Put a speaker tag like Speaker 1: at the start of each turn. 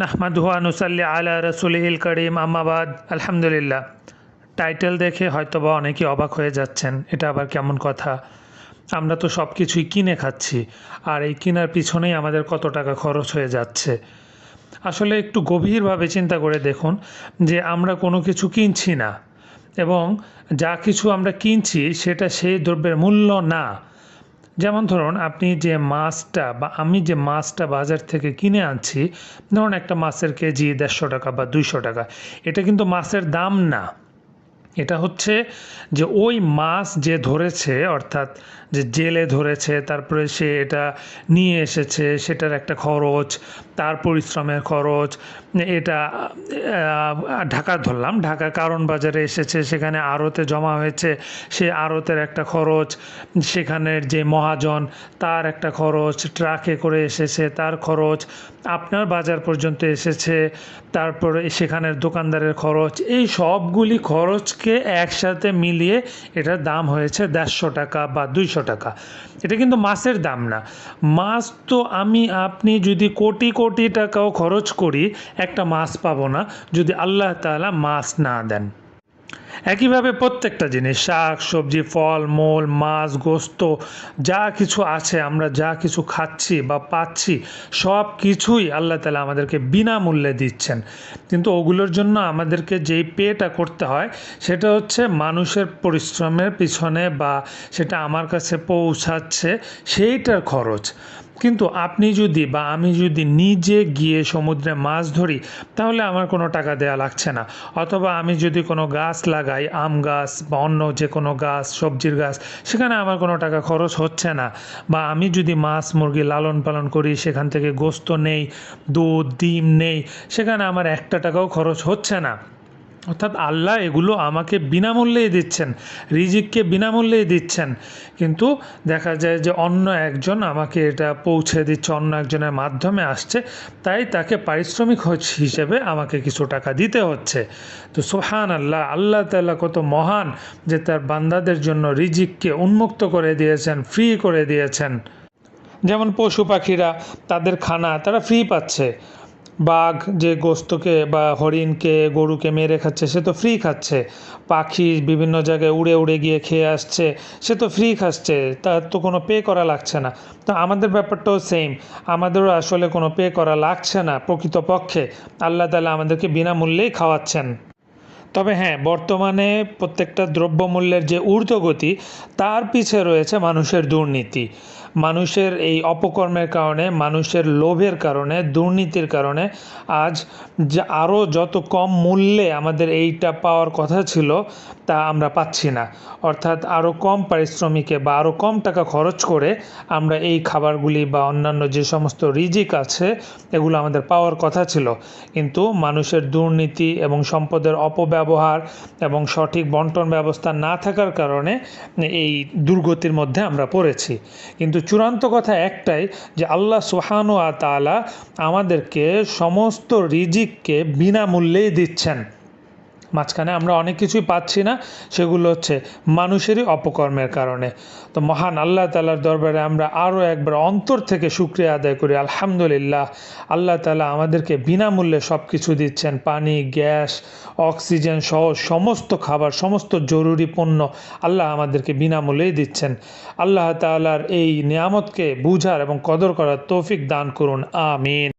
Speaker 1: নাহমাদুহা নুসাল্লি আলা রসুলহিল করিম আম্মাবাদ আলহামদুলিল্লাহ। টাইটেল দেখে হয়তোবা অনেকে অবাক হয়ে যাচ্ছেন, এটা আবার কেমন কথা? আমরা তো সব কিছুই কিনে খাচ্ছি, আর এই কেনার পিছনেই আমাদের কত টাকা খরচ হয়ে যাচ্ছে। আসলে একটু গভীরভাবে চিন্তা করে দেখুন যে আমরা কোনো কিছু কিনছি না, এবং যা কিছু আমরা কিনছি সেটা সেই দ্রব্যের মূল্য না। যেমন ধরুন, আপনি যে মাছটা বা আমি যে মাছটা বাজার থেকে কিনে আনছি, ধরুন একটা মাছের কেজি দেড়শো টাকা বা দুইশো টাকা, এটা কিন্তু মাছের দাম না। এটা হচ্ছে যে ওই মাছ যে ধরেছে, অর্থাৎ যে জেলে ধরেছে, তারপরে সে এটা নিয়ে এসেছে, সেটার একটা খরচ, তার পরিশ্রমের খরচ, এটা ঢাকা ধরলাম ঢাকা কারণ বাজারে এসেছে, সেখানে আড়তে জমা হয়েছে, সে আড়তের একটা খরচ, সেখানের যে মহাজন, তার একটা খরচ, ট্রাকে করে এসেছে, তার খরচ, আপনার বাজার পর্যন্ত এসেছে, তারপরে সেখানের দোকানদারের খরচ, এই সবগুলি খরচকে একসাথে মিলিয়ে এটার দাম হয়েছে দেড়শো টাকা বা দুইশো টাকা। এটা কিন্তু মাছের দাম না। মাছ তো আমি, আপনি যদি কোটি কোটি টাকাও খরচ করি, একটা মাছ পাবো না যদি আল্লাহ তাআলা মাছ না দেন। একইভাবে প্রত্যেকটা জিনিস, শাক, সবজি, ফল, মূল, মাছ, গোস্ত, যা কিছু আছে, আমরা যা কিছু খাচ্ছি বা পাচ্ছি, সব কিছুই আল্লাহ তালা আমাদেরকে বিনামূল্যে দিচ্ছেন। কিন্তু ওগুলোর জন্য আমাদেরকে যেই পেটা করতে হয়, সেটা হচ্ছে মানুষের পরিশ্রমের পিছনে বা সেটা আমার কাছে পৌঁছাচ্ছে, সেইটার খরচ। কিন্তু আপনি যদি বা আমি যদি নিজে গিয়ে সমুদ্রে মাছ ধরি, তাহলে আমার কোনো টাকা দেওয়া লাগছে না। অথবা আমি যদি কোনো গাছ লাগাই, আম গাছ বা অন্য যে কোনো গাছ, সবজির গাছ, সেখানে আমার কোনো টাকা খরচ হচ্ছে না। বা আমি যদি মাছ মুরগি লালন পালন করি, সেখান থেকে গোস্ত নেই, দুধ, ডিম নেই, সেখানে আমার একটা টাকাও খরচ হচ্ছে না। অর্থাৎ আল্লাহ এগুলো আমাকে বিনামূল্যেই দিচ্ছেন, রিজিককে বিনামূল্যেই দিচ্ছেন। কিন্তু দেখা যায় যে অন্য একজন আমাকে এটা পৌঁছে দিচ্ছে, অন্য একজনের মাধ্যমে আসছে, তাই তাকে পারিশ্রমিক হিসেবে আমাকে কিছু টাকা দিতে হচ্ছে। তো সোহান আল্লাহ আল্লাহ তাআলা কত মহান যে তার বান্দাদের জন্য রিজিককে উন্মুক্ত করে দিয়েছেন ফ্রি করে দিয়েছেন। যেমন পশু পাখিরা, তাদের খানা তারা ফ্রি পাচ্ছে। বাঘ যে গোস্তকে বা হরিণকে, গরুকে মেরে খাচ্ছে, সে তো ফ্রি খাচ্ছে। পাখি বিভিন্ন জায়গায় উড়ে উড়ে গিয়ে খেয়ে আসছে, সে তো ফ্রি খাচ্ছে, তার তো কোনো পে করা লাগছে না। তো আমাদের ব্যাপারটাও সেম আমাদেরও আসলে কোনো পে করা লাগছে না প্রকৃতপক্ষে। আল্লাহ তালা আমাদেরকে বিনামূল্যেই খাওয়াচ্ছেন। তবে হ্যাঁ বর্তমানে প্রত্যেকটা দ্রব্যমূল্যের যে ঊর্ধ্বগতি, তার পিছে রয়েছে মানুষের দুর্নীতি। মানুষের এই অপকর্মের কারণে, মানুষের লোভের কারণে, দুর্নীতির কারণে আজ যে আরও যত কম মূল্যে আমাদের এইটা পাওয়ার কথা ছিল, তা আমরা পাচ্ছি না। অর্থাৎ আরও কম পারিশ্রমিকে বা আরও কম টাকা খরচ করে আমরা এই খাবারগুলি বা অন্যান্য যে সমস্ত রিজিক আছে, এগুলো আমাদের পাওয়ার কথা ছিল। কিন্তু মানুষের দুর্নীতি এবং সম্পদের অপব্যবহার এবং সঠিক বন্টন ব্যবস্থা না থাকার কারণে এই দুর্গতির মধ্যে আমরা পড়েছি। কিন্তু চূড়ান্ত কথা একটাই যে আল্লাহ সুহানু আতালা আমাদেরকে সমস্ত রিজিককে বিনামূল্যেই দিচ্ছেন। মাঝখানে আমরা অনেক কিছুই পাচ্ছি না, সেগুলো হচ্ছে মানুষেরই অপকর্মের কারণে। তো মহান আল্লাহ তালার দরবারে আমরা আরও একবার অন্তর থেকে শুক্রিয়া আদায় করি, আলহামদুলিল্লাহ। আল্লাহ তালা আমাদেরকে বিনামূল্যে সব কিছু দিচ্ছেন, পানি, গ্যাস, অক্সিজেন সহ সমস্ত খাবার, সমস্ত জরুরি পণ্য আল্লাহ আমাদেরকে বিনামূল্যেই দিচ্ছেন। আল্লাহ তালার এই নিয়ামতকে বুঝার এবং কদর করার তৌফিক দান করুন, আমিন।